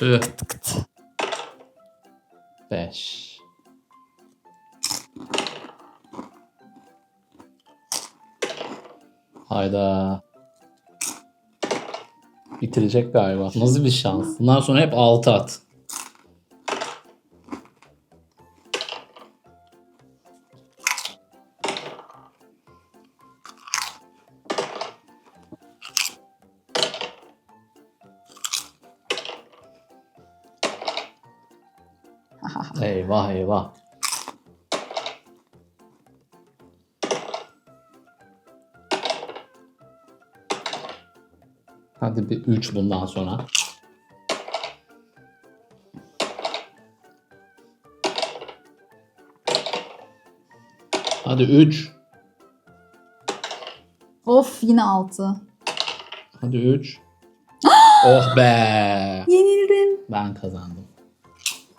Tüh. 5. Hayda. Bitirecek galiba. Nasıl bir şans? Bundan sonra hep 6 at. Eyvah eyvah. Hadi bir 3 bundan sonra. Hadi 3. Of yine 6. Hadi 3. oh be. Yenildim. Ben kazandım.